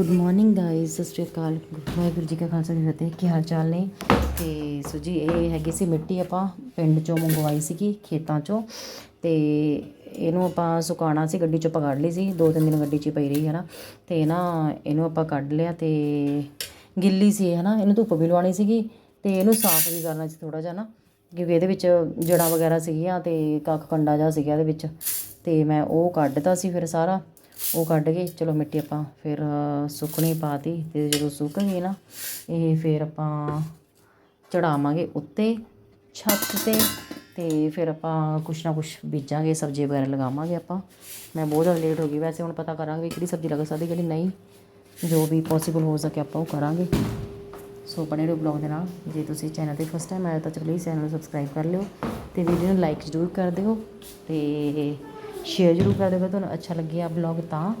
Good morning guys ਸਤਿ ਸ਼੍ਰੀ ਅਕਾਲ। ਵਾਹਿਗੁਰੂ ਜੀ ਕਾ ਖਾਲਸਾ ਜੀ ਫਤਿਹ। ਕੀ ਹਾਲ ਚਾਲ ਨੇ? ਤੇ ਸੋ ਜੀ, ਇਹ ਹੈਗੀ ਸੀ ਮਿੱਟੀ ਆਪਾਂ ਪਿੰਡ ਚੋਂ ਮੰਗਵਾਈ ਸੀਗੀ, ਖੇਤਾਂ ਚੋਂ। ਤੇ ਇਹਨੂੰ ਆਪਾਂ ਸੁਕਾਉਣਾ ਸੀ, ਗੱਡੀ ਚੋਂ ਆਪਾਂ ਕੱਢ ਲਈ ਸੀ। ਦੋ ਤਿੰਨ ਦਿਨ ਗੱਡੀ 'ਚ ਹੀ ਪਈ ਰਹੀ ਹੈ ਨਾ ਤੇ ਨਾ ਇਹਨੂੰ ਆਪਾਂ ਕੱਢ ਲਿਆ ਤੇ ਗਿੱਲੀ ਸੀ ਹੈ ਨਾ ਇਹਨੂੰ ਧੁੱਪ ਵੀ ਲਵਾਉਣੀ ਸੀਗੀ ਤੇ ਇਹਨੂੰ ਸਾਫ਼ ਵੀ ਕਰਨਾ ਸੀ ਥੋੜਾ ਜਿਹਾ ਨਾ ਕਿਉਂਕਿ ਇਹਦੇ ਵਿੱਚ ਜੜਾਂ ਵਗੈਰਾ ਸੀਗੀਆਂ ਤੇ ਕੱਖ ਕੰਡਾ ਜਿਹਾ ਸੀਗਾ ਇਹਦੇ ਵਿੱਚ। ਤੇ ਮੈਂ ਉਹ ਕੱਢਤਾ ਸੀ ਫਿਰ ਸਾਰਾ। ਉਹ ਕੱਢ ਕੇ ਚਲੋ ਮਿੱਟੀ ਆਪਾਂ ਫਿਰ ਅ, ਸੁੱਕਣੀ ਪਾਤੀ ਅਤੇ ਜਦੋਂ ਸੁੱਕ ਗਈ ਨਾ ਇਹ ਫਿਰ ਆਪਾਂ ਚੜਾਵਾਂਗੇ ਉੱਤੇ ਛੱਤ ਤੇ ਅਤੇ ਫਿਰ ਆਪਾਂ ਕੁਛ ਨਾ ਕੁਛ ਬੀਜਾਂਗੇ ਸਬਜ਼ੀ ਵਗੈਰਾ ਲਗਾਵਾਂਗੇ ਆਪਾਂ। ਮੈਂ ਬਹੁਤ ਜ਼ਿਆਦਾ ਲੇਟ ਹੋ ਗਈ ਵੈਸੇ ਹੁਣ ਪਤਾ ਕਰਾਂਗੇ ਵੀ ਕਿਹੜੀ ਸਬਜ਼ੀ ਲੱਗ ਸਕਦੀ ਕਿਹੜੀ ਨਹੀਂ। ਜੋ ਵੀ ਪੋਸੀਬਲ ਹੋ ਸਕੇ ਆਪਾਂ ਉਹ ਕਰਾਂਗੇ। ਸੋ ਬਣੇ ਰਹੋ ਬਲੌਗ ਦੇ ਨਾਲ। ਜੇ ਤੁਸੀਂ ਚੈਨਲ ਤੇ ਫਸਟ ਟਾਈਮ ਆਇਆ ਤਾਂ ਪਲੀਜ਼ ਚੈਨਲ ਨੂੰ ਸਬਸਕ੍ਰਾਈਬ ਕਰ ਲਿਓ ਤੇ ਵੀਡੀਓ ਨੂੰ ਲਾਈਕ ਜ਼ਰੂਰ ਕਰ ਦਿਓ। ਤੇ ਸ਼ੇਅਰ ਜ਼ਰੂਰ ਕਰ ਦਿਓ, ਅਗਰ ਤੁਹਾਨੂੰ ਅੱਛਾ ਲੱਗਿਆ ਬਲੌਗ ਤਾਂ।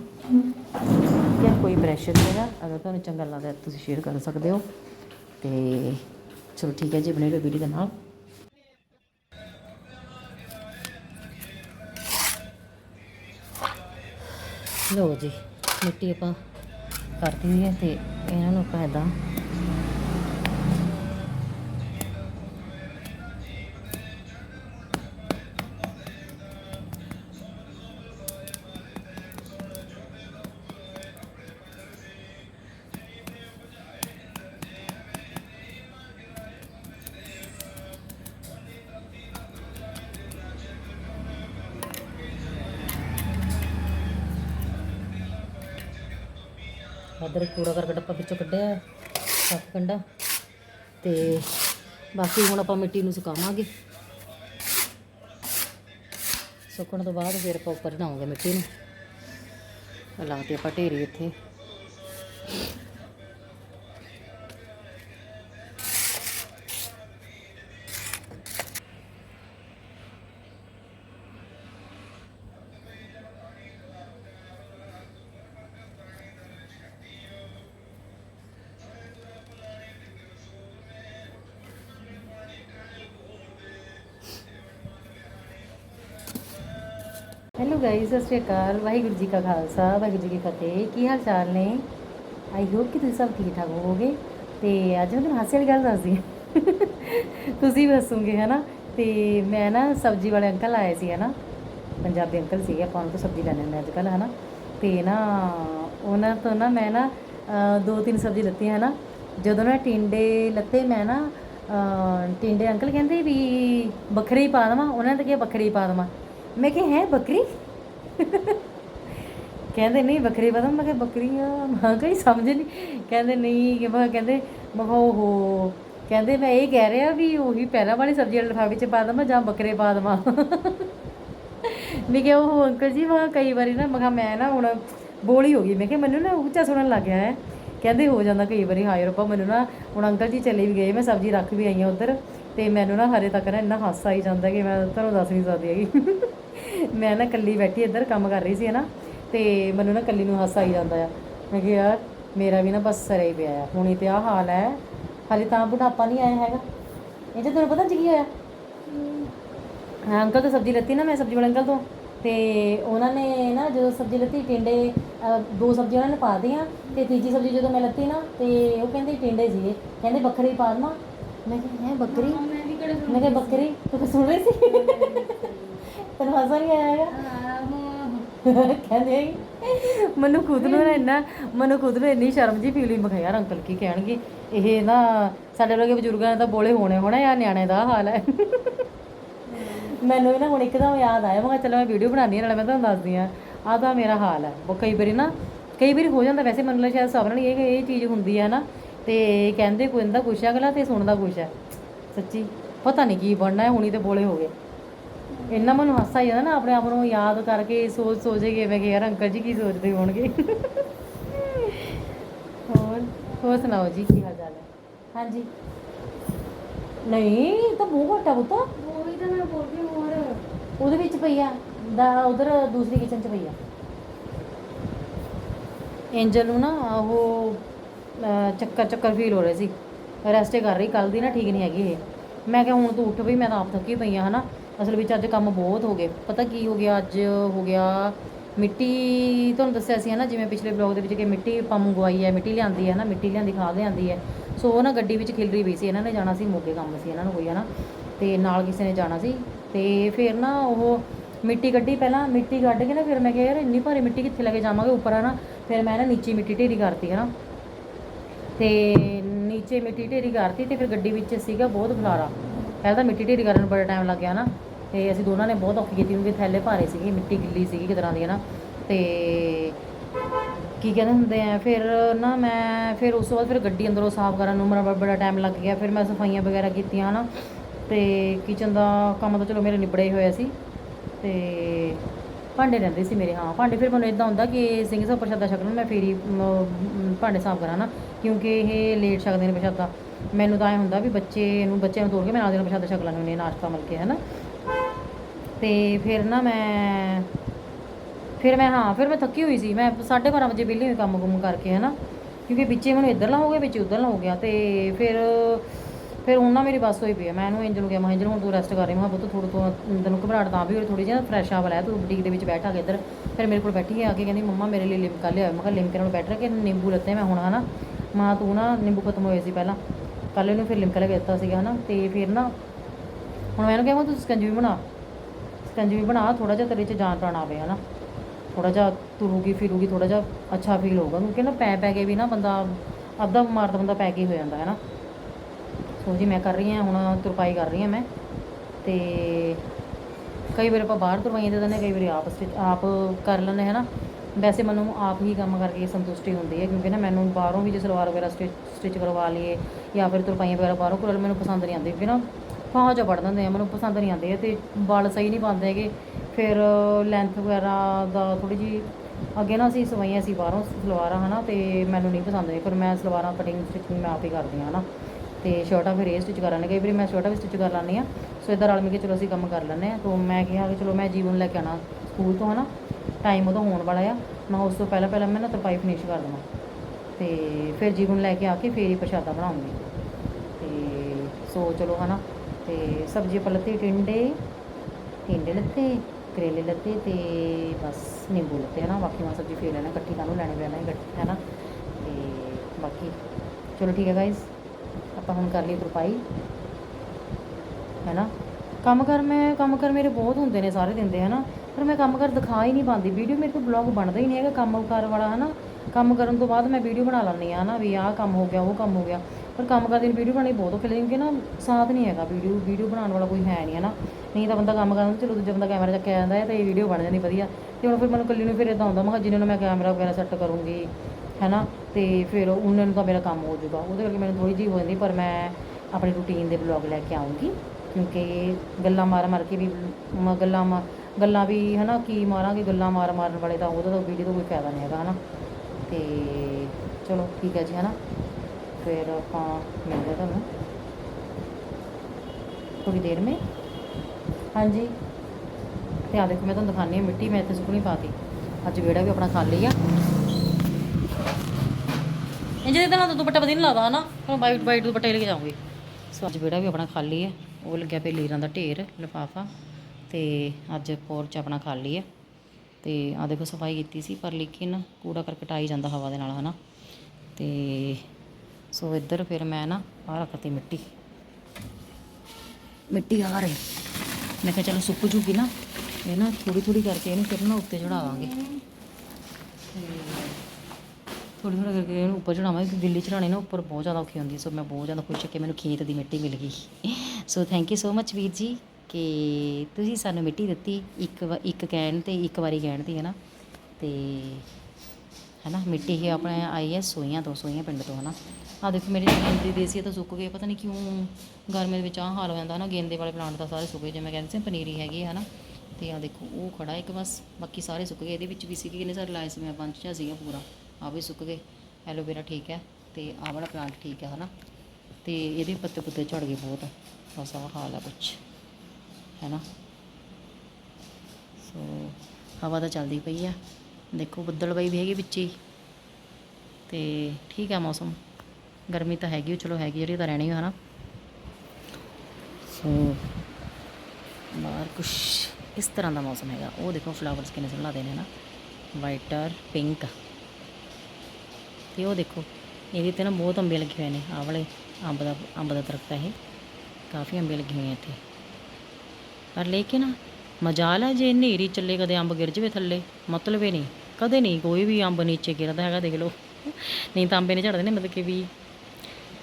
ਜਾਂ ਕੋਈ ਪ੍ਰੈਸ਼ਰ ਨਹੀਂ ਹੈਗਾ, ਅਗਰ ਤੁਹਾਨੂੰ ਚੰਗਾ ਲੱਗਦਾ ਤੁਸੀਂ ਸ਼ੇਅਰ ਕਰ ਸਕਦੇ ਹੋ। ਤੇ ਚਲੋ ਠੀਕ ਹੈ ਜੀ, ਬਣੇ ਰਹੋ ਵੀਡੀਓ ਦੇ ਨਾਲ। ਲਓ ਜੀ, ਮਿੱਟੀ ਆਪਾਂ ਕਰਤੀ ਹੋਈ ਹੈ ਤੇ ਇਹਨਾਂ ਨੂੰ ਆਪਾਂ ਇੱਦਾਂ ਅਦਰ ਕੂੜਾ ਕਰਕਟ ਆਪਾਂ ਵਿੱਚੋਂ ਕੱਢਿਆ ਸੱਤ ਕੰਡਾ। ਤੇ ਬਾਕੀ ਹੁਣ ਆਪਾਂ ਮਿੱਟੀ ਨੂੰ ਸੁਕਾਵਾਂਗੇ। ਸੁੱਕਣ ਤੋਂ ਬਾਅਦ ਫਿਰ ਆਪਾਂ ਉੱਪਰ ਚੜਾਵਾਂਗੇ ਮਿੱਟੀ ਨੂੰ। ਲਾਤੇ ਆਪਾਂ ਢੇਰੀ ਇੱਥੇ। ਹੈਲੋ ਗਾਇਸ ਸਤਿ ਸ਼੍ਰੀ ਅਕਾਲ। ਵਾਹਿਗੁਰੂ ਜੀ ਕਾ ਖਾਲਸਾ, ਵਾਹਿਗੁਰੂ ਜੀ ਕੀ ਫਤਿਹ। ਕੀ ਹਾਲ ਚਾਲ ਨੇ? ਆਈ ਹੋਪ ਕਿ ਤੁਸੀਂ ਸਭ ਠੀਕ ਠਾਕ ਹੋਵੋਗੇ। ਤੇ ਅੱਜ ਮੈਂ ਤੁਹਾਨੂੰ ਹਾਸੇ ਵਾਲੀ ਗੱਲ ਦੱਸਦੀ ਹਾਂ। ਤੁਸੀਂ ਵੀ ਹੱਸੋਗੇ, ਹਨਾ? ਤੇ ਮੈਂ ਨਾ ਸਬਜ਼ੀ ਵਾਲੇ ਅੰਕਲ ਆਏ ਸੀ, ਹਨਾ? ਪੰਜਾਬੀ ਅੰਕਲ ਸੀਗੇ, ਆਪਾਂ ਉਹਨਾਂ ਤੋਂ ਸਬਜ਼ੀ ਲੈਣੇ ਨੇ ਅੱਜ ਕੱਲ੍ਹ, ਹਨਾ? ਤੇ ਨਾ ਉਹਨਾਂ ਤੋਂ ਨਾ ਮੈਂ ਨਾ ਦੋ ਤਿੰਨ ਸਬਜ਼ੀ ਲੱਤੀਆਂ, ਹਨਾ? ਜਦੋਂ ਨਾ ਟਿੰਡੇ ਲੱਤੇ, ਮੈਂ ਨਾ ਟਿੰਡੇ ਅੰਕਲ ਕਹਿੰਦੇ ਵੀ ਵੱਖਰੇ ਹੀ ਪਾ ਦੇਵਾਂ, ਉਹਨਾਂ ਨੇ ਤਾਂ ਕਿਹਾ ਵੱਖਰੇ ਹੀ ਪਾ ਦੇਵਾਂ। ਮੈਂ ਕਿਹਾ, ਹੈ, ਬੱਕਰੀ? ਕਹਿੰਦੇ, ਨਹੀਂ, ਬੱਕਰੀ ਪਤਾ ਮੈਂ ਕਿਹਾ ਬੱਕਰੀ ਆ ਮੈਂ ਕਿਹਾ ਸਮਝ ਨਹੀਂ। ਕਹਿੰਦੇ, ਨਹੀਂ, ਕਿ ਮੈਂ ਕਹਿੰਦੇ, ਮੈਂ ਕਿਹਾ, ਓਹੋ। ਕਹਿੰਦੇ, ਮੈਂ ਇਹ ਕਹਿ ਰਿਹਾ ਵੀ ਉਹੀ ਪਹਿਲਾਂ ਵਾਲੀ ਸਬਜ਼ੀ ਵਾਲੇ ਲਿਫਾਫੇ ਚ ਪਾ ਦੇਵਾਂ ਜਾਂ ਬੱਕਰੇ ਪਾ ਦੇਵਾਂ? ਮੈਂ ਕਿਹਾ ਉਹ ਅੰਕਲ ਜੀ ਵਾ ਕਈ ਵਾਰੀ ਨਾ, ਮੈਂ ਕਿਹਾ, ਮੈਂ ਨਾ ਹੁਣ ਬੋਲੀ ਹੋ ਗਈ। ਮੈਂ ਕਿਹਾ, ਮੈਨੂੰ ਨਾ ਉੱਚਾ ਸੁਣਨ ਲੱਗ ਗਿਆ ਹੈ। ਕਹਿੰਦੇ, ਹੋ ਜਾਂਦਾ ਕਈ ਵਾਰੀ, ਹਾਏ ਰੱਬਾ, ਮੈਨੂੰ ਨਾ ਹੁਣ ਅੰਕਲ ਜੀ ਚਲੇ ਵੀ ਗਏ, ਮੈਂ ਸਬਜ਼ੀ ਰੱਖ ਵੀ ਆਈ ਹਾਂ ਉੱਧਰ ਤੇ ਮੈਨੂੰ ਨਾ ਹਰੇ ਤੱਕ ਨਾ ਇੰਨਾ ਹਾਸਾ ਆਈ ਜਾਂਦਾ ਕਿ ਮੈਂ ਤੁਹਾਨੂੰ ਦੱਸ ਨਹੀਂ ਸਕਦੀ ਹੈਗੀ। ਮੈਂ ਨਾ ਇਕੱਲੀ ਬੈਠੀ ਇੱਧਰ ਕੰਮ ਕਰ ਰਹੀ ਸੀ ਹਨਾ ਤੇ ਮੈਨੂੰ ਨਾ ਇਕੱਲੀ ਨੂੰ ਹਾਸਾ ਆਈ ਜਾਂਦਾ ਆ। ਮੈਂ ਕਿਹਾ ਯਾਰ ਮੇਰਾ ਵੀ ਨਾ ਬਸ ਸਰੇ ਹੀ ਪਿਆ ਆ। ਹੁਣੀ ਤੇ ਆ ਹਾਲ ਹੈ। ਹਾਲੇ ਤਾਂ ਬੁਢਾਪਾ ਨਹੀਂ ਆਇਆ ਹੈਗਾ। ਇਹ ਤੇ ਤੁਹਾਨੂੰ ਪਤਾ ਜੀ ਕੀ ਹੋਇਆ? ਹਾਂ। ਅੰਕਲ ਤੋਂ ਸਬਜ਼ੀ ਲੱਤੀ ਨਾ ਮੈਂ ਸਬਜ਼ੀ ਵਾਲੇ ਅੰਕਲ ਤੋਂ। ਤੇ ਉਹਨਾਂ ਨੇ ਨਾ ਜਦੋਂ ਸਬਜ਼ੀ ਲੱਤੀ ਟਿੰਡੇ ਦੋ ਸਬਜ਼ੀਆਂ ਉਹਨਾਂ ਨੇ ਪਾ ਦਿੱਤੀਆਂ ਤੇ ਤੀਜੀ ਸਬਜ਼ੀ ਜਦੋਂ ਮੈਂ ਲੱਤੀ ਨਾ ਤੇ ਉਹ ਕਹਿੰਦੇ ਟਿੰਡੇ ਸੀਗੇ। ਕਹਿੰਦੇ ਬੱਕਰੀ ਪਾ ਦੇਵਾਂ ਮੈਂ ਕਿਹਾ ਹੈ ਬੱਕਰੀ? ਮੈਂ ਕਿਹਾ ਬੱਕਰੀ? ਤੂੰ ਤਾਂ ਸੁਣ ਰਹੀ ਸੀ। ਤੈਨੂੰ ਹੱਸਾ ਨਹੀਂ ਆਇਆ ਹੈਗਾ? ਕਹਿੰਦੇ ਮੈਨੂੰ ਖੁਦ ਨੂੰ ਨਾ ਇੰਨਾ, ਮੈਨੂੰ ਖੁਦ ਨੂੰ ਇੰਨੀ ਸ਼ਰਮ ਜੀ ਫੀਲ ਹੋਈ ਮੈਂ ਯਾਰ ਅੰਕਲ ਕੀ ਕਹਿਣਗੇ? ਇਹ ਨਾ ਸਾਡੇ ਵਰਗੇ ਬਜ਼ੁਰਗਾਂ ਨੇ ਤਾਂ ਬੋਲੇ ਹੋਣੇ ਹੋਣਾ ਯਾਰ ਨਿਆਣੇ ਦਾ ਹਾਲ ਹੈ। ਮੈਨੂੰ ਨਾ ਹੁਣ ਇੱਕਦਮ ਯਾਦ ਆਇਆ, ਮੈਂ ਕਿਹਾ ਚਲੋ ਮੈਂ ਵੀਡੀਓ ਬਣਾਉਂਦੀ ਹਾਂ, ਨਾਲੇ ਮੈਂ ਤੁਹਾਨੂੰ ਦੱਸਦੀ ਹਾਂ। ਆਹ ਤਾਂ ਮੇਰਾ ਹਾਲ ਹੈ। ਉਹ ਕਈ ਵਾਰੀ ਨਾ, ਕਈ ਵਾਰੀ ਹੋ ਜਾਂਦਾ, ਵੈਸੇ ਮੈਨੂੰ ਲੱਗਦਾ ਸ਼ਾਇਦ ਸਭ ਨਾਲ ਇਹ ਇਹ ਚੀਜ਼ ਹੁੰਦੀ ਹੈ ਨਾ। ਤੇ ਕਹਿੰਦੇ ਕੋਈ ਦਾ ਕੁਛ ਹੈ ਅਗਲਾ ਤੇ ਸੁਣਦਾ ਕੁਛ ਹੈ ਸੱਚੀ, ਪਤਾ ਨਹੀਂ ਕੀ ਬਣਨਾ ਹੈ ਹੁਣੀ ਤੇ ਬੋਲੇ ਹੋ ਗਏ। ਇੰਨਾ ਮੈਨੂੰ ਹਾਸਾ ਹੀ ਜਾਂਦਾ ਨਾ ਆਪਣੇ ਆਪ ਨੂੰ ਯਾਦ ਕਰਕੇ ਸੋਚ ਸੋਚੇ ਕਿ ਮੈਂ ਕਿ ਯਾਰ ਅੰਕਲ ਜੀ ਕੀ ਸੋਚਦੇ ਹੋਣਗੇ। ਹੋਰ ਹੋਰ ਸੁਣਾਓ ਜੀ ਕੀ ਹਾਲ ਚਾਲ ਹੈ? ਹਾਂਜੀ। ਨਹੀਂ ਇਹ ਤਾਂ ਬਹੁਤ ਘੱਟਾ ਪੁੱਤ। ਉਹੀ ਤਾਂ ਮੈਂ ਬੋਲ ਰਹੀ ਹੋਰ। ਉਹਦੇ ਵਿੱਚ ਪਈ ਆ ਦਾ ਉਧਰ ਦੂਸਰੀ ਕਿਚਨ ਚ ਪਈ ਆ। ਐਂਜਲ ਨੂੰ ਨਾ ਉਹ ਚੱਕਰ ਚੱਕਰ ਫੀਲ ਹੋ ਰਹੇ ਸੀ। ਰੈਸਟ ਕਰ ਰਹੀ ਕੱਲ ਦੀ ਨਾ ਠੀਕ ਨਹੀਂ ਹੈਗੀ ਇਹ। ਮੈਂ ਕਿਹਾ ਹੁਣ ਤੂੰ ਉੱਠ ਵੀ ਮੈਂ ਤਾਂ ਆਪ ਥੱਕੀ ਪਈ ਆ ਹਨਾ। ਅਸਲ ਵਿੱਚ ਅੱਜ ਕੰਮ ਬਹੁਤ ਹੋ ਗਏ। ਪਤਾ ਕੀ ਹੋ ਗਿਆ? ਅੱਜ ਹੋ ਗਿਆ ਮਿੱਟੀ, ਤੁਹਾਨੂੰ ਦੱਸਿਆ ਸੀ ਹੈ ਨਾ ਜਿਵੇਂ ਪਿਛਲੇ ਬਲੌਗ ਦੇ ਵਿੱਚ ਕਿ ਮਿੱਟੀ ਆਪਾਂ ਮੰਗਵਾਈ ਹੈ, ਮਿੱਟੀ ਲਿਆਂਦੀ ਹੈ ਨਾ ਮਿੱਟੀ ਲਿਆਂਦੀ, ਖਾਦ ਲਿਆਂਦੀ ਹੈ। ਸੋ ਉਹ ਨਾ ਗੱਡੀ ਵਿੱਚ ਖਿਲਰੀ ਪਈ ਸੀ, ਇਹਨਾਂ ਨੇ ਜਾਣਾ ਸੀ ਮੋਗੇ ਕੰਮ ਸੀ, ਇਹਨਾਂ ਨੂੰ ਕੋਈ ਹੈ ਨਾ ਤੇ ਨਾਲ ਕਿਸੇ ਨੇ ਜਾਣਾ ਸੀ। ਤੇ ਫਿਰ ਨਾ ਉਹ ਮਿੱਟੀ ਕੱਢੀ ਪਹਿਲਾਂ, ਮਿੱਟੀ ਕੱਢ ਕੇ ਨਾ ਫਿਰ ਮੈਂ ਕਿਹਾ, ਯਾਰ ਇੰਨੀ ਭਾਰੀ ਮਿੱਟੀ ਕਿੱਥੇ ਲੈ ਕੇ ਜਾਵਾਂਗੇ ਉੱਪਰ ਹੈ ਨਾ ਫਿਰ ਮੈਂ ਨਾ ਨੀਚੇ ਮਿੱਟੀ ਢੇਰੀ ਕਰਤੀ ਹੈ ਨਾ ਤੇ ਨੀਚੇ ਮਿੱਟੀ ਢੇਰੀ ਕਰਤੀ ਤੇ ਫਿਰ ਗੱਡੀ ਵਿੱਚ ਸੀਗਾ ਬਹੁਤ ਖਲਾਰਾ ਪਹਿਲਾਂ ਤਾਂ ਮਿੱਟੀ ਢੇਰੀ ਕਰਨ ਨੂੰ ਬੜਾ ਟਾਈਮ ਲੱਗਿਆ ਨਾ। ਤੇ ਅਸੀਂ ਦੋਨਾਂ ਨੇ ਬਹੁਤ ਔਖੀ ਕੀਤੀ ਕਿਉਂਕਿ ਥੈਲੇ ਭਾਰੇ ਸੀਗੇ ਮਿੱਟੀ ਗਿੱਲੀ ਸੀਗੀ ਕਿ ਤਰ੍ਹਾਂ ਦੀ ਹੈ ਨਾ? ਤੇ ਕੀ ਕਹਿੰਦੇ ਹੁੰਦੇ ਆ ਫਿਰ ਨਾ ਮੈਂ ਫਿਰ ਉਸ ਤੋਂ ਬਾਅਦ ਫਿਰ ਗੱਡੀ ਅੰਦਰੋਂ ਸਾਫ਼ ਕਰਨ ਨੂੰ ਮੇਰਾ ਬੜਾ ਟਾਈਮ ਲੱਗ ਗਿਆ ਫਿਰ ਮੈਂ ਸਫਾਈਆਂ ਵਗੈਰਾ ਕੀਤੀਆਂ ਨਾ? ਤੇ ਕਿਚਨ ਦਾ ਕੰਮ ਤਾਂ ਚਲੋ ਮੇਰੇ ਨਿਬੜੇ ਹੀ ਹੋਇਆ ਸੀ ਤੇ ਭਾਂਡੇ ਰਹਿੰਦੇ ਸੀ ਮੇਰੇ ਹਾਂ। ਭਾਂਡੇ ਫਿਰ ਮੈਨੂੰ ਇਦਾਂ ਹੁੰਦਾ ਕਿ ਸਿੰਘ ਸਾਹਿਬ ਪ੍ਰਸ਼ਾਦਾ ਛਕਣ ਮੈਂ ਫੇਰੀ ਮ, ਭਾਂਡੇ ਸਾਫ਼ ਕਰਾਂ ਨਾ? ਕਿਉਂਕਿ ਇਹ ਲੇਟ ਛਕਦੇ ਨੇ ਪ੍ਰਸ਼ਾਦਾ। ਮੈਨੂੰ ਤਾਂ ਐ ਹੁੰਦਾ ਵੀ ਬੱਚੇ ਨੂੰ ਬੱਚਿਆਂ ਨੂੰ ਤੋੜ ਕੇ ਮੈਂ ਨਾਲ ਦੇ ਨਾਲ ਪ੍ਰਸ਼ਾਦਾ ਛਕ ਲੈਂਦੀ ਹੁੰਦੀ ਨਾਸ਼ਤਾ ਮਿਲ ਕੇ ਹੈ ਨਾ? ਤੇ ਫਿਰ ਨਾ ਮੈਂ, ਫਿਰ ਮੈਂ ਹਾਂ, ਫਿਰ ਮੈਂ ਥੱਕੀ ਹੋਈ ਸੀ। ਮੈਂ 12:30 ਵਜੇ ਵਿਹਲੀ ਹੋਈ ਕੰਮ ਕੁਮ ਕਰਕੇ ਹੈ ਨਾ ਕਿਉਂਕਿ ਵਿੱਚੇ ਮੈਨੂੰ ਇੱਧਰਲਾ ਹੋ ਗਿਆ ਵਿੱਚ ਉੱਧਰਲਾ ਹੋ ਗਿਆ ਤੇ ਫਿਰ ਫਿਰ ਉਹਨਾਂ ਮੇਰੀ ਬੱਸ ਹੋਈ ਪਈ ਹੈ ਮੈਂ ਇਹਨੂੰ ਇੰਜਨ ਨੂੰ ਕਿਹਾ, ਮੈਂ ਇੰਜਨ ਹੁਣ ਤੂੰ ਰੈਸਟ ਕਰ ਰਹੀ ਮੈਂ ਕਿਹਾ, ਪੁੱਤ, ਥੋੜ੍ਹਾ ਤੋਂ ਤੈਨੂੰ ਘਬਰਾਹਟ ਤਾਂ ਵੀ ਹੋਈ ਥੋੜੀ ਜਿਹਾ ਫਰੈਸ਼ ਆ ਵਾਲਾ ਤੂੰ ਬੁਟੀਕ ਦੇ ਵਿੱਚ ਬੈਠਾ ਕੇ ਇੱਧਰ। ਫਿਰ ਮੇਰੇ ਕੋਲ ਬੈਠੀ ਆ ਕੇ ਕਹਿੰਦੀ, ਮੰਮਾ, ਮੇਰੇ ਲਈ ਲਿਮਕਾ ਲਿਆ ਮੈਂ ਕਿਹਾ, ਲਿਮਕੇ ਨਾਲ ਬੈਠ ਰਿਹਾ ਕਿ ਨਿੰਬੂ ਲੱਤੇ ਮੈਂ ਹੁਣ, ਹਨਾ? ਮਾਂ, ਤੂੰ ਨਾ ਨਿੰਬੂ ਖਤਮ ਹੋਏ ਸੀ ਪਹਿਲਾਂ। ਕੱਲ ਇਹਨੂੰ ਫਿਰ ਲਿਮਕਾ ਲੈ ਕੇ ਦਿੱਤਾ ਸੀਗਾ, ਹਨਾ? ਤੇ ਫਿਰ ਨਾ, ਹੁਣ ਮੈਂ ਇਹਨੂੰ ਕਿਹਾ ਮੈਂ ਤੂੰ ਸਕੰਜਵੀ ਬਣਾ। ਸਕੰਜਵੀ ਬਣਾ ਥੋੜਾ ਜਿਹਾ ਤੇਰੇ 'ਚ ਜਾਨ ਪ੍ਰਾਣ ਆਵੇ, ਹਨਾ। ਥੋੜਾ ਜਿਹਾ ਤੁਰੂਗੀ, ਫਿਰੂਗੀ ਥੋੜਾ ਜਿਹਾ ਅੱਛਾ ਫੀਲ ਹੋਊਗਾ। ਕਿਉਂਕਿ ਨਾ ਪੈ ਪੈ ਕੇ ਵੀ ਨਾ ਬੰਦਾ ਅੱਧਾ ਬਿਮਾਰ ਤਾਂ ਬੰਦਾ ਪੈ ਕੇ ਹੋ ਜਾਂਦਾ ਹੈ ਨਾ ਸੋ ਜੀ, ਮੈਂ ਕਰ ਰਹੀ ਹਾਂ, ਹੁਣ ਤੁਰਪਾਈ ਕਰ ਰਹੀ ਹਾਂ ਮੈਂ। ਤੇ ਕਈ ਵਾਰ ਆਪਾਂ ਬਾਹਰ ਤੁਰਵਾਈਆਂ ਦੇ ਦਿੰਦੇ ਕਈ ਵਾਰੀ ਆਪ ਸਟਿਚ ਆਪ ਕਰ ਲੈਂਦੇ ਹੈ ਨਾ ਵੈਸੇ ਮੈਨੂੰ ਆਪ ਹੀ ਕੰਮ ਕਰਕੇ ਸੰਤੁਸ਼ਟੀ ਹੁੰਦੀ ਹੈ, ਕਿਉਂਕਿ ਨਾ ਮੈਨੂੰ ਬਾਹਰੋਂ ਵੀ ਜੇ ਸਲਵਾਰ ਵਗੈਰਾ ਸਟਿਚ ਸਟਿਚ ਕਰਵਾ ਲਈਏ ਜਾਂ ਫਿਰ ਤੁਰਪਾਈਆਂ ਵਗੈਰਾ ਬਾਹਰੋਂ ਕਰਵਾ ਮੈਨੂੰ ਪਸੰਦ ਨਹੀਂ ਆਉਂਦੀ, ਕਿਉਂਕਿ ਨਾ ਫਾਹ ਜਾ ਵੜ ਦਿੰਦੇ ਆ, ਮੈਨੂੰ ਪਸੰਦ ਨਹੀਂ ਆਉਂਦੇ ਤੇ ਵਾਲ ਸਹੀ ਨਹੀਂ ਪਾਉਂਦੇ ਹੈਗੇ। ਫਿਰ ਲੈਂਥ ਵਗੈਰਾ ਦਾ ਥੋੜੀ ਜੀ ਅੱਗੇ ਨਾ ਅਸੀਂ ਸਵਾਈਆਂ ਸੀ ਬਾਹਰੋਂ ਸਲਵਾਰਾਂ, ਹਨਾ, ਤੇ ਮੈਨੂੰ ਨਹੀਂ ਪਸੰਦ ਨੇ ਫਿਰ ਮੈਂ ਸਲਵਾਰਾਂ ਕਟਿੰਗ ਸਟਿਚਿੰਗ ਮੈਂ ਆਪ ਹੀ ਕਰਦੀ ਹਾਂ, ਹਨਾ। ਤੇ ਸ਼ਰਟਾਂ ਫਿਰ ਇਹ ਸਟਿਚ ਕਰ ਲੈਂਦੇ ਕਈ ਵਾਰੀ ਮੈਂ ਸ਼ਰਟਾਂ ਵੀ ਸਟਿਚ ਕਰ ਲੈਂਦੀ ਹਾਂ। ਸੋ ਇਧਰ ਰਲ ਮਿਲ ਕੇ ਚਲੋ ਅਸੀਂ ਕੰਮ ਕਰ ਲੈਂਦੇ ਹਾਂ। ਤੋਂ ਮੈਂ ਕਿਹਾ ਕਿ ਚਲੋ ਮੈਂ ਜੀਵਨ ਲੈ ਕੇ ਆਉਣਾ ਸਕੂਲ ਤੋਂ, ਹਨਾ। ਟਾਈਮ ਉਹਦਾ ਹੋਣ ਵਾਲਾ ਆ। ਮੈਂ ਉਸ ਤੋਂ ਪਹਿਲਾਂ ਪਹਿਲਾਂ ਮੈਂ ਨਾ ਤਰਪਾਈ ਫਿਨਿਸ਼ ਕਰ ਦੇਵਾਂ। ਤੇ ਫਿਰ ਜੀਵਨ ਲੈ ਕੇ ਆ ਕੇ ਫੇਰ ਹੀ ਪ੍ਰਸ਼ਾਦਾ ਬਣਾਉਂਗੀ। ਤੇ ਸੋ ਚਲੋ, ਹਨਾ। ਤੇ ਸਬਜ਼ੀ ਪਲਤੀ ਟਿੰਡੇ ਟਿੰਡੇ ਲੱਤੇ, ਕਰੇਲੇ ਲੱਤੇ ਤੇ ਬਸ ਨਿੰਬੂ ਲੱਤੇ ਹਨਾ, ਬਾਕੀ ਮੈਂ ਸਬਜ਼ੀ ਫੇਰ ਲੈਣਾ, ਇਕੱਠੀ ਕਾਹਨੂੰ ਲੈਣੇ ਪੈਣਾ ਇਕੱਠੀ ਹੈ ਨਾ ਤੇ ਬਾਕੀ ਚਲੋ ਠੀਕ ਹੈ ਗਾਇਜ਼ ਆਪਾਂ ਹੁਣ ਕਰ ਲਈ ਤਰਪਾਈ ਹੈ ਨਾ ਕੰਮ ਕਰ ਮੈਂ, ਕੰਮ ਕਰ ਮੇਰੇ ਬਹੁਤ ਹੁੰਦੇ ਨੇ ਸਾਰੇ ਦਿਨ ਦੇ ਹੈ ਨਾ ਪਰ ਮੈਂ ਕੰਮ ਕਰ ਦਿਖਾ ਹੀ ਨਹੀਂ ਪਾਉਂਦੀ, ਵੀਡੀਓ ਮੇਰੇ ਤੋਂ ਬਲੌਗ ਬਣਦਾ ਹੀ ਨਹੀਂ ਹੈਗਾ ਕੰਮ ਕਰ ਵਾਲਾ ਹੈ ਨਾ ਕੰਮ ਕਰਨ ਤੋਂ ਬਾਅਦ ਮੈਂ ਵੀਡੀਓ ਬਣਾ ਲੈਂਦੀ ਆ ਨਾ ਵੀ ਆਹ ਕੰਮ ਹੋ ਗਿਆ, ਉਹ ਕੰਮ ਹੋ ਗਿਆ। ਪਰ ਕੰਮ ਕਰਦੇ ਨੂੰ ਵੀਡੀਓ ਬਣਾਉਣੀ ਬਹੁਤ ਔਖੀ ਲੱਗਦੀ ਨਾ ਸਾਥ ਨਹੀਂ ਹੈਗਾ ਵੀਡੀਓ ਵੀਡੀਓ ਬਣਾਉਣ ਵਾਲਾ ਕੋਈ ਹੈ ਨਹੀਂ ਹੈ ਨਾ। ਨਹੀਂ ਤਾਂ ਬੰਦਾ ਕੰਮ ਕਰਦਾ, ਚਲੋ ਦੂਜਾ ਬੰਦਾ ਕੈਮਰਾ ਚੱਕਿਆ ਜਾਂਦਾ ਹੈ ਤਾਂ ਇਹ ਵੀਡੀਓ ਬਣ ਜਾਂਦੀ ਵਧੀਆ। ਤੇ ਹੁਣ ਫਿਰ ਮੈਨੂੰ ਇਕੱਲੀ ਨੂੰ ਫਿਰ ਇਦਾਂ ਹੁੰਦਾ, ਮੈਂ ਕਿਹਾ ਜਿਹਨਾਂ ਨੂੰ ਮੈਂ ਕੈਮਰਾ ਵਗੈਰਾ ਸੈੱਟ ਕਰੂੰਗੀ, ਹੈ ਨਾ, ਤੇ ਫਿਰ ਉਹਨਾਂ ਨੂੰ ਤਾਂ ਮੇਰਾ ਕੰਮ ਹੋ ਜਾਊਗਾ। ਉਹਦੇ ਕਰਕੇ ਮੈਨੂੰ ਥੋੜੀ ਜਿਹੀ ਹੋ ਜਾਂਦੀ, ਪਰ ਮੈਂ ਆਪਣੀ ਰੂਟੀਨ ਦੇ ਬਲੌਗ ਲੈ ਕੇ ਆਉਂਗੀ ਕਿਉਂਕਿ ਗੱਲਾਂ ਮਾਰ ਮਾਰ ਕੇ ਵੀ, ਮ- ਗੱਲਾਂ ਮਾ, ਗੱਲਾਂ ਵੀ ਹਨਾ ਕੀ ਮਾਰਾਂਗੇ, ਗੱਲਾਂ ਮਾਰ ਮਾਰਨ ਵਾਲੇ ਤਾਂ ਉਹਦਾ ਤਾਂ ਵੀਡੀਓ ਦਾ ਕੋਈ ਫਾਇਦਾ ਨਹੀਂ ਹੈਗਾ ਹਨਾ ਤੇ ਚਲੋ ਠੀਕ ਹੈ ਜੀ ਹਨਾ ਫਿਰ ਆਪਾਂ ਮਿਲਦੇ ਹਾਂ ਤੁਹਾਨੂੰ। ਥੋੜੀ ਦੇਰ ਮੇ। ਹਾਂਜੀ। ਤੇ ਆ ਦੇਖੋ, ਮੈਂ ਤੁਹਾਨੂੰ ਦਿਖਾਉਂਦੀ ਹਾਂ ਮਿੱਟੀ, ਮੈਂ ਇੱਥੇ ਸੁੱਕਣੀ ਪਾਤੀ। ਅੱਜ ਵਿਹੜਾ ਵੀ ਆਪਣਾ ਖਾਲੀ ਆ। ਇੰਜ ਦੇ ਨਾਲ ਦੁਪੱਟਾ ਵਧੀਆ ਨਹੀਂ ਲੱਗਦਾ, ਹਨਾ? ਪਰ ਵਾਈਟ ਵਾਈਟ ਦੁਪੱਟਾ ਲੈ ਕੇ ਜਾਊਂਗੀ। ਸੋ ਅੱਜ ਵਿਹੜਾ ਵੀ ਆਪਣਾ ਖਾਲੀ ਹੈ ਉਹ ਲੱਗਿਆ ਪਿਆ ਲੀਰਾਂ ਦਾ ਢੇਰ, ਲਿਫਾਫਾ। ਤੇ ਅੱਜ ਪੋਰਚ ਆਪਣਾ ਖਾਲੀ ਹੈ ਤੇ ਆ ਦੇਖੋ, ਸਫ਼ਾਈ ਕੀਤੀ ਸੀ, ਪਰ ਲੇਕਿਨ ਕੂੜਾ ਕਰਕਟ ਆਈ ਜਾਂਦਾ ਹਵਾ ਦੇ ਨਾਲ, ਹਨਾ? ਤੇ ਸੋ ਇੱਧਰ ਫਿਰ ਮੈਂ ਨਾ ਆ ਰੱਖਤੀ ਮਿੱਟੀ। ਮਿੱਟੀ ਆ ਰਹੀ। ਮੈਂ ਕਿਹਾ ਚਲੋ ਸੁੱਕ ਜੂਗੀ ਨਾ। ਇਹ ਨਾ ਥੋੜੀ ਥੋੜੀ ਕਰਕੇ ਇਹਨੂੰ ਫਿਰ ਨਾ ਉੱਤੇ ਚੜਾਵਾਂਗੇ। ਥੋੜੀ ਥੋੜਾ ਕਰਕੇ ਇਹਨੂੰ ਉੱਪਰ ਚੜਾਵਾਂਗੇ ਕਿਉਂਕਿ ਦਿੱਲੀ ਚੜਾਣੀ ਨਾ ਉੱਪਰ ਬਹੁਤ ਜ਼ਿਆਦਾ ਔਖੀ ਹੁੰਦੀ ਹੈ। ਸੋ ਮੈਂ ਬਹੁਤ ਜ਼ਿਆਦਾ ਖੁਸ਼ ਹਾਂ ਕਿ ਮੈਨੂੰ ਖੇਤ ਦੀ ਮਿੱਟੀ ਮਿਲ ਗਈ। So thank you so much ਵੀਰ ਜੀ ਕਿ ਤੁਸੀਂ ਸਾਨੂੰ ਮਿੱਟੀ ਦਿੱਤੀ। ਇੱਕ ਵਾ- ਇੱਕ ਕਹਿਣ ਤੇ ਇੱਕ ਵਾਰੀ ਕਹਿਣ ਤੇ, ਹੈ ਨਾ? ਤੇ ਹੈ ਨਾ? ਮਿੱਟੀ ਹੀ ਆਪਣੇ ਆਈ ਹੈ, ਸੋਈਆਂ ਤੋਂ ਸੋਈਆਂ ਪਿੰਡ ਤੋਂ, ਹੈ ਨਾ? ਆ ਦੇਖੋ ਮੇਰੇ ਗੇਂਦੇ ਦੇਸੀ ਤਾਂ ਸੁੱਕ ਗਏ ਪਤਾ ਨਹੀਂ ਕਿਉਂ ਗਰਮੀ ਦੇ ਵਿੱਚ ਆਹ ਹਾਲ ਹੋ ਜਾਂਦਾ ਨਾ, ਗੇਂਦੇ ਵਾਲੇ ਪਲਾਂਟ ਤਾਂ ਸਾਰੇ ਸੁੱਕ ਗਏ, ਜਿਵੇਂ ਕਹਿੰਦੇ ਸੀ ਪਨੀਰੀ ਹੈਗੀ ਹੈ ਨਾ ਤੇ ਆ ਦੇਖੋ, ਉਹ ਖੜਾ ਇੱਕ ਬਸ, ਬਾਕੀ ਸਾਰੇ ਸੁੱਕ ਗਏ, ਇਹਦੇ ਵਿੱਚ ਵੀ ਸੀਗੇ ਕਿੰਨੇ ਸਾਰੇ ਲਾਏ ਸੀ ਮੈਂ, ਪੰਜ ਛੇ ਸੀਗਾ ਪੂਰਾ ਆ ਵੀ ਸੁੱਕ ਗਏ, ਐਲੋਵੇਰਾ ਠੀਕ ਹੈ, ਤੇ ਆਹ ਵਾਲਾ ਪਲਾਂਟ ਠੀਕ ਹੈ, ਹਨਾ। ਤੇ ਇਹਦੇ ਪੱਤੇ ਪੁੱਤੇ ਝੜ ਗਏ ਬਹੁਤ, ਬਸ ਆਹ ਹਾਲ ਆ ਕੁਛ ਹੈ ਨਾ ਸੋ ਹਵਾ ਤਾਂ ਚੱਲਦੀ ਪਈ ਆ। ਦੇਖੋ, ਬੱਦਲ ਪਈ ਵੀ ਹੈਗੀ ਵਿੱਚ ਹੀ। ਤੇ ਠੀਕ ਹੈ ਮੌਸਮ। ਗਰਮੀ ਤਾਂ ਹੈਗੀ ਓ, ਚਲੋ ਹੈਗੀ ਜਿਹੜੀ ਤਾਂ ਰਹਿਣੀ ਹੈ ਨਾ ਸੋ ਬਾਹਰ ਕੁਛ ਇਸ ਤਰ੍ਹਾਂ ਦਾ ਮੌਸਮ ਹੈਗਾ। ਉਹ ਦੇਖੋ ਫਲਾਵਰਸ ਕਿੰਨੇ ਸੋਹਣੇ ਲੱਗਦੇ ਨੇ ਨਾ ਵਾਈਟ ਔਰ ਪਿੰਕ ਤੇ ਉਹ ਦੇਖੋ ਇਹਦੇ ਤੇ ਨਾ ਬਹੁਤ ਅੰਬੇ ਲੱਗੇ ਹੋਏ ਨੇ। ਆਹ ਵਾਲੇ ਅੰਬ ਦਾ ਅੰਬ ਦਾ ਦਰਖਤ ਹੈ ਇਹ। ਕਾਫੀ ਅੰਬੇ ਲੱਗੇ ਹੋਏ ਇੱਥੇ। ਪਰ ਲੇਕਿਨ ਮਜਾਲ ਹੈ ਜੇ ਹਨੇਰੀ ਚੱਲੇ ਕਦੇ ਅੰਬ ਗਿਰ ਜਵੇ ਥੱਲੇ। ਮਤਲਬ ਇਹ ਨਹੀਂ ਕਦੇ ਨਹੀਂ ਕੋਈ ਵੀ ਅੰਬ ਨੀਚੇ ਗਿਰਦਾ ਹੈਗਾ ਦੇਖ ਲਓ। ਨਹੀਂ ਤਾਂ ਅੰਬੇ ਨੇ ਝੜਦੇ ਨੇ ਮਤਲਬ ਕਿ ਵੀ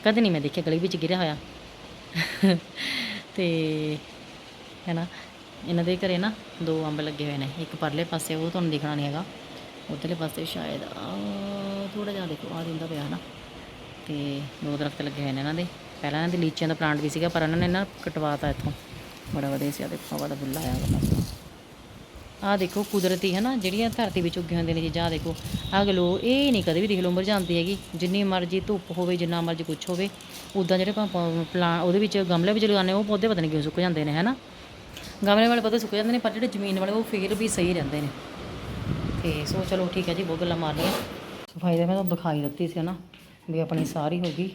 ਕਦੇ ਨਹੀਂ ਮੈਂ ਦੇਖਿਆ, ਗਲੀ ਵਿੱਚ ਗਿਰਿਆ ਹੋਇਆ। ਤੇ ਹੈ ਨਾ, ਇਹਨਾਂ ਦੇ ਘਰੇ ਨਾ ਦੋ ਅੰਬ ਲੱਗੇ ਹੋਏ ਨੇ, ਇੱਕ ਪਰਲੇ ਪਾਸੇ ਉਹ ਤੁਹਾਨੂੰ ਦਿਖਣਾ ਨਹੀਂ ਹੈਗਾ, ਉਧਰਲੇ ਪਾਸੇ ਸ਼ਾਇਦ ਥੋੜਾ ਜਿਹਾ ਦੇਖੋ, ਆ ਦਿੰਦਾ ਪਿਆ ਨਾ ਤੇ ਦੋ ਦਰਖਤ ਲੱਗੇ ਹੋਏ ਨੇ ਇਹਨਾਂ ਦੇ, ਪਹਿਲਾਂ ਇਹਨਾਂ ਦੇ ਲੀਚੀਆਂ ਦਾ ਪਲਾਂਟ ਵੀ ਸੀਗਾ, ਪਰ ਇਹਨਾਂ ਨੇ ਨਾ ਕਟਵਾਤਾ ਇੱਥੋਂ। ਬੜਾ ਵਧੀਆ ਸੀ ਆ ਦੇਖੋ ਹਵਾ ਦਾ ਬੁੱਲਾ ਆਇਆ ਵਾ। ਆ ਦੇਖੋ ਕੁਦਰਤੀ ਹੈ ਨਾ ਜਿਹੜੀਆਂ ਧਰਤੀ ਵਿੱਚ ਉੱਗੀਆਂ ਹੁੰਦੀਆਂ ਨੇ ਚੀਜ਼ਾਂ, ਆਹ ਦੇਖੋ। ਆਹ ਗਲੋ, ਇਹ ਨਹੀਂ ਕਦੇ ਵੀ ਦੇਖ ਲਓ ਮੁਰਝਾਉਂਦੀ ਹੈਗੀ। ਜਿੰਨੀ ਮਰਜ਼ੀ ਧੁੱਪ ਹੋਵੇ, ਜਿੰਨਾ ਮਰਜ਼ੀ ਕੁਛ ਹੋਵੇ ਉਦਾਂ ਜਿਹੜੇ ਆਪਾਂ ਪਲਾਂ, ਉਹਦੇ ਵਿੱਚ ਗਮਲੇ ਵਿੱਚ ਲਗਾਉਂਦੇ ਉਹ ਪੌਦੇ ਪਤਾ ਨਹੀਂ ਕਿਉਂ ਸੁੱਕ ਜਾਂਦੇ ਨੇ ਹੈ ਨਾ ਗਮਲੇ ਵਾਲੇ ਪੌਦੇ ਸੁੱਕ ਜਾਂਦੇ ਨੇ, ਪਰ ਜਿਹੜੇ ਜ਼ਮੀਨ ਵਾਲੇ, ਉਹ ਫੇਰ ਵੀ ਸਹੀ ਰਹਿੰਦੇ ਨੇ। ਤੇ ਸੋ ਚਲੋ ਠੀਕ ਹੈ ਜੀ, ਬਹੁਤ ਗੱਲਾਂ ਮਾਰਨੀਆਂ। ਸਫ਼ਾਈ ਦਾ ਮੈਂ ਤੁਹਾਨੂੰ ਦਿਖਾਈ ਦਿੱਤੀ ਸੀ ਨਾ ਵੀ ਆਪਣੀ ਸਾਰੀ ਹੋ ਗਈ।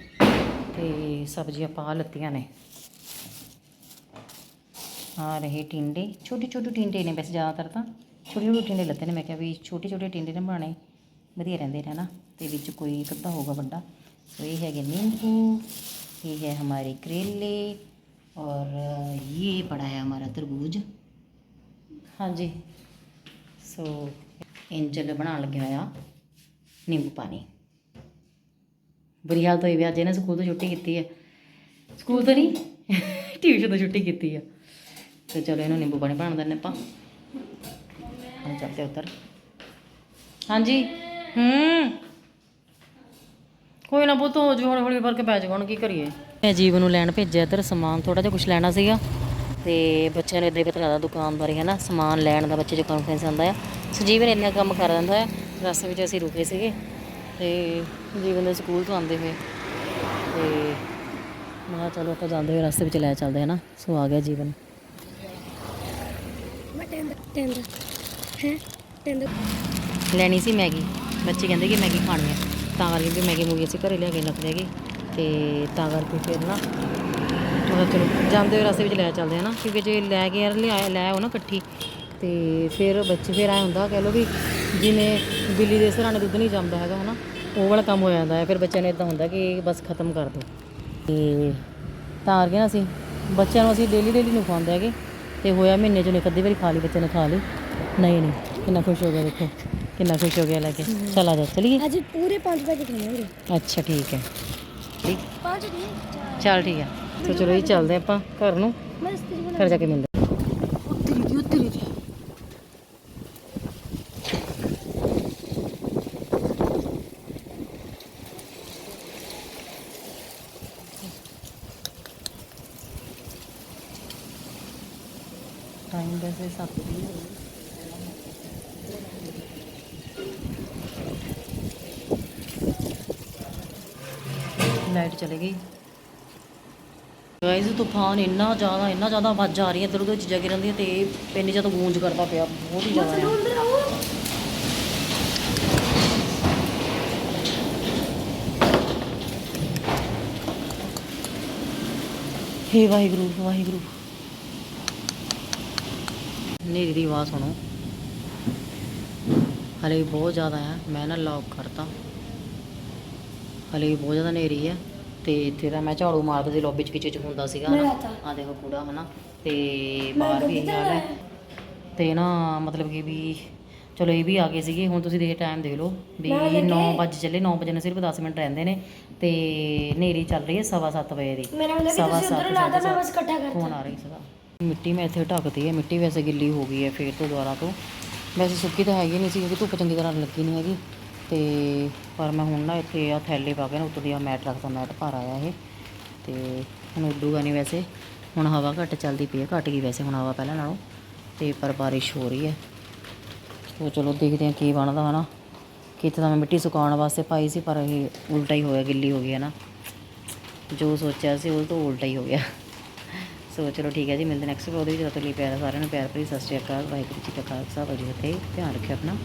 ਤੇ ਸਬਜ਼ੀਆਂ ਪਾ ਲੱਤੀਆਂ ਨੇ। ਆ ਰਹੇ ਟਿੰਡੇ ਛੋਟੇ ਛੋਟੇ ਟਿੰਡੇ ਨੇ ਵੈਸੇ ਜ਼ਿਆਦਾਤਰ ਤਾਂ ਛੋਟੇ ਛੋਟੇ ਟਿੰਡੇ ਲੱਤੇ ਨੇ ਮੈਂ ਕਿਹਾ ਵੀ ਛੋਟੇ ਛੋਟੇ ਟਿੰਡੇ ਨੇ ਬਣਾਣੇ ਵਧੀਆ ਰਹਿੰਦੇ ਨੇ ਨਾ ਤੇ ਵਿੱਚ ਕੋਈ ਇੱਕ ਅੱਧਾ ਹੋਗਾ ਵੱਡਾ तो ये है नींबू ये है हमारे करेले और ये पड़ा है हमारा तरबूज हाँ जी ਸੋ ਇੰਜਲ ਬਣਾਉਣ ਲੱਗਿਆ ਹੋਇਆ ਨਿੰਬੂ ਪਾਣੀ ਬੁਰੀ ਹਾਲਤ ਹੋਈ ਵੀ ਅੱਜ ਇਹਨੇ ਸਕੂਲ ਤੋਂ ਛੁੱਟੀ ਕੀਤੀ ਹੈ ਸਕੂਲ ਤੋਂ ਨਹੀਂ ਟਿਊਸ਼ਨ ਤੋਂ ਛੁੱਟੀ ਕੀਤੀ ਹੈ ਤੇ ਚਲੋ ਇਹਨੂੰ ਨਿੰਬੂ ਪਾਣੀ ਬਣਾ ਦਿੰਦੇ ਆਪਾਂ। ਹੁਣ ਚੱਲਦੇ ਉੱਤਰ ਹਾਂਜੀ। ਹੂੰ। ਕੋਈ ਨਾ ਪੁੱਤ ਹੋ ਜੂ ਹੌਲੀ ਹੌਲੀ ਕਰਕੇ ਪੈ ਜਾਊਗਾ, ਹੁਣ ਕੀ ਕਰੀਏ? ਮੈਂ ਜੀਵ ਨੂੰ ਲੈਣ ਭੇਜਿਆ ਇੱਧਰ, ਸਮਾਨ ਥੋੜਾ ਜਿਹਾ ਕੁਝ ਲੈਣਾ ਸੀਗਾ। ਤੇ ਬੱਚਿਆਂ ਨੇ ਇੱਦਾਂ ਹੀ ਪਤਾ ਲੱਗਦਾ ਦੁਕਾਨਦਾਰੀ ਹੈ ਨਾ ਸਮਾਨ ਲੈਣ ਦਾ ਬੱਚੇ 'ਚ ਕਾਨਫਰੰਸ ਆਉਂਦਾ ਆ। ਸੰਜੀਵਨ ਇੰਨਾ ਕੰਮ ਕਰ ਦਿੰਦਾ ਆ ਰਸਤੇ ਵਿੱਚ ਅਸੀਂ ਰੁਕੇ ਸੀਗੇ। ਤੇ ਜੀਵਨ ਦੇ ਸਕੂਲ ਤੋਂ ਆਉਂਦੇ ਹੋਏ। ਤੇ ਮੈਂ ਕਿਹਾ ਚਲੋ ਆਪਾਂ ਜਾਂਦੇ ਹੋਏ ਰਸਤੇ ਵਿੱਚ ਲੈ ਚੱਲਦੇ ਹਾਂ ਨਾ ਸੋ ਆ ਗਿਆ ਜੀਵਨ। ਮੈਂ ਹੈ? ਟੈਂਡ ਲੈਣੀ ਸੀ ਮੈਗੀ। ਬੱਚੇ ਕਹਿੰਦੇ ਕਿ ਮੈਗੀ ਖਾਣੀ ਹੈ ਤਾਂ ਕਰਕੇ ਵੀ ਮੈਗੀ ਮੂਗੀ ਅਸੀਂ ਘਰੇ ਲਿਆ ਕੇ ਰੱਖਦੇ ਹੈਗੇ। ਤੇ ਤਾਂ ਕਰਕੇ ਫਿਰ ਨਾ ਚਲੋ ਚਲੋ, ਜਾਂਦੇ ਹੋਏ ਰਸਤੇ ਵਿੱਚ ਲੈ ਚੱਲਦੇ ਹਾਂ ਨਾ। ਕਿਉਂਕਿ ਜੇ ਲੈ ਕੇ ਯਾਰ ਲਿਆ, ਲੈ ਆਓ ਨਾ ਇਕੱਠੀ। ਤੇ ਫਿਰ ਬੱਚੇ ਫਿਰ ਐ ਹੁੰਦਾ, ਕਹਿ ਲਓ ਵੀ ਜਿਵੇਂ ਬਿੱਲੀ ਦੇ ਸਰਾਣੇ ਦੁੱਧ ਨਹੀਂ ਜੰਮਦਾ ਹੈਗਾ, ਹਨਾ। ਉਹ ਵਾਲਾ ਕੰਮ ਹੋ ਜਾਂਦਾ ਹੈ। ਫਿਰ ਬੱਚਿਆਂ ਨੂੰ ਇਦਾਂ ਹੁੰਦਾ ਕਿ ਬਸ ਖਤਮ ਕਰ ਦਿਓ। ਤੇ ਤਾਂ ਕਰਕੇ ਨਾ ਅਸੀਂ, ਬੱਚਿਆਂ ਨੂੰ ਅਸੀਂ ਡੇਲੀ ਡੇਲੀ ਨੂੰ ਖਵਾਉਂਦੇ ਹੈਗੇ। ਤੇ ਹੋਇਆ ਮਹੀਨੇ ਚੋਂ ਇੱਕ ਅੱਧੀ ਵਾਰੀ ਖਾ ਲਈ ਬੱਚੇ ਨੇ ਖਾ ਲਈ। ਨਹੀਂ ਨਹੀਂ ਕਿੰਨਾ ਖੁਸ਼ ਹੋ ਗਿਆ ਦੇਖੋ ਕਿੰਨਾ ਖੁਸ਼ ਹੋ ਗਿਆ ਲੈ ਕੇ। ਚਲ ਆ ਜਾ ਚਲੀਏ? ਅੱਜ ਪੂਰੇ ਪੰਜ ਪੈਕੇਟ ਹੋਣਗੇ ਅੱਛਾ ਠੀਕ ਹੈ। ਠੀਕ? ਪੰਜ ਨਹੀਂ ਚੱਲ ਠੀਕ ਹੈ ਸੋ ਚਲੋ ਜੀ ਚੱਲਦੇ ਆਪਾਂ ਘਰ ਨੂੰ। ਘਰ ਜਾ ਕੇ ਮਿਲਦੇ। ਉੱਤਰੀ ਦੀ ਉੱਤਰੀ ਦੀ ਟਾਈਮ ਵੈਸੇ 7 ਲਾਈਟ ਚਲੇ ਗਈ। ਗਾਇਸ ਤੂਫਾਨ ਇੰਨਾ ਜ਼ਿਆਦਾ ਇੰਨਾ ਜ਼ਿਆਦਾ ਆਵਾਜ਼ ਆ ਰਹੀ ਹੈ ਇੱਧਰ ਉੱਧਰ ਚੀਜ਼ਾਂ ਗਿਰਨ ਦੀਆਂ ਤੇ ਇੰਨੀ ਜ਼ਿਆਦਾ ਗੂੰਜ ਕਰਦਾ ਪਿਆ, ਬਹੁਤ ਹੀ ਜ਼ਿਆਦਾ ਹੇ ਵਾਹਿਗੁਰੂ ਵਾਹਿਗੁਰੂ। ਹਨੇਰੀ ਦੀ ਆਵਾਜ਼ ਸੁਣੋ। ਹਲੇ ਵੀ ਬਹੁਤ ਜ਼ਿਆਦਾ ਹੈ ਮੈਂ ਨਾ ਲੌਕ ਕਰਤਾ। ਹਲੇ ਵੀ ਬਹੁਤ ਜ਼ਿਆਦਾ ਹਨੇਰੀ ਹੈ ਤੇ ਇੱਥੇ ਤਾਂ ਮੈਂ ਝਾੜੂ ਮਾਰਦਾ ਸੀ ਲੌਬੀ ਚ ਕਿਚ ਚ ਹੁੰਦਾ ਸੀਗਾ ਨਾ। ਆ ਦੇਖੋ ਕੂੜਾ ਹਨਾ ਤੇ ਬਾਹਰ ਵੀ ਇਹੀ ਹਾਲ ਹੈ। ਤੇ ਨਾ ਮਤਲਬ ਕਿ ਵੀ ਚਲੋ ਇਹ ਵੀ ਆ ਗਏ ਸੀਗੇ ਹੁਣ ਤੁਸੀਂ ਦੇਖ ਟਾਈਮ ਦੇਖ ਲਓ ਵੀ 9 ਵਜੇ ਚੱਲੇ 9 ਵਜੇ ਨੂੰ ਸਿਰਫ 10 ਮਿੰਟ ਰਹਿੰਦੇ ਨੇ। ਤੇ ਹਨੇਰੀ ਚੱਲ ਰਹੀ ਹੈ ਸਵਾ ਸੱਤ ਵਜੇ ਦੀ। ਮੇਰਾ ਮਤਲਬ ਕਿ ਸਵਾ ਤੁਸੀਂ ਉਧਰ ਸੱਤ, ਲਾਦਾ ਸਾਢੇ ਮੈਂ ਬਸ ਇਕੱਠਾ ਕਰਤਾ। ਫੋਨ ਆ ਰਹੀ ਸੀਗਾ। ਮਿੱਟੀ ਮੈਂ ਇੱਥੇ ਢੱਕਦੀ ਹੈ ਮਿੱਟੀ ਵੈਸੇ ਗਿੱਲੀ ਹੋ ਗਈ ਹੈ ਫੇਰ ਤੋਂ ਦੁਬਾਰਾ ਤੋਂ। ਵੈਸੇ ਸੁੱਕੀ ਤਾਂ ਹੈਗੀ ਨਹੀਂ ਸੀ ਕਿਉਂਕਿ ਧੁੱਪ ਚੰਗੀ ਤਰ੍ਹਾਂ ਲੱਗੀ ਨਹੀਂ ਹੈਗੀ। ਤੇ ਪਰ ਮੈਂ ਹੁਣ ਨਾ ਇੱਥੇ ਆ ਥੈਲੇ ਪਾ ਕੇ ਨਾ ਉੱਤੋਂ ਦੀ ਆ ਮੈਟ ਰੱਖਦਾ ਮੈਟ ਭਰ ਆਇਆ ਇਹ। ਤੇ ਹੁਣ ਉੱਡੂਗਾ ਨਹੀਂ ਵੈਸੇ। ਹੁਣ ਹਵਾ ਘੱਟ ਚੱਲਦੀ ਪਈ ਹੈ ਘੱਟ ਗਈ ਵੈਸੇ ਹੁਣ ਹਵਾ ਪਹਿਲਾਂ ਨਾਲੋਂ। ਤੇ ਪਰ ਬਾਰਿਸ਼ ਹੋ ਰਹੀ ਹੈ ਤੋ ਚਲੋ ਦੇਖਦੇ ਹਾਂ ਕੀ ਬਣਦਾ ਹਨਾ। ਕਿਤੇ ਤਾਂ ਮੈਂ ਮਿੱਟੀ ਸੁਕਾਉਣ ਵਾਸਤੇ ਪਾਈ ਸੀ, ਪਰ ਇਹ ਉਲਟਾ ਹੀ ਹੋਇਆ, ਗਿੱਲੀ ਹੋ ਗਈ ਹੈ ਨਾ। ਜੋ ਸੋਚਿਆ ਸੀ ਉਹ ਤੋਂ ਉਲਟਾ ਹੀ ਹੋ ਗਿਆ। ਸੋ ਚਲੋ ਠੀਕ ਹੈ ਜੀ, ਮਿਲਦੇ ਨੈਕਸਟ ਵੀਡੀਓ ਦੇ ਵਿੱਚ, ਤਦ ਤੱਕ ਲਈ ਪਿਆਰ ਸਾਰਿਆਂ ਨੂੰ ਪਿਆਰ ਭਰੀ ਸਤਿ ਸ਼੍ਰੀ ਅਕਾਲ, ਵਾਹਿਗੁਰੂ ਜੀ ਕਾ ਖਾਲਸਾ, ਵਾਹਿਗੁਰੂ ਜੀ ਕੀ ਫਤਿਹ, ਧਿਆਨ ਰੱਖਿਓ ਆਪਣਾ।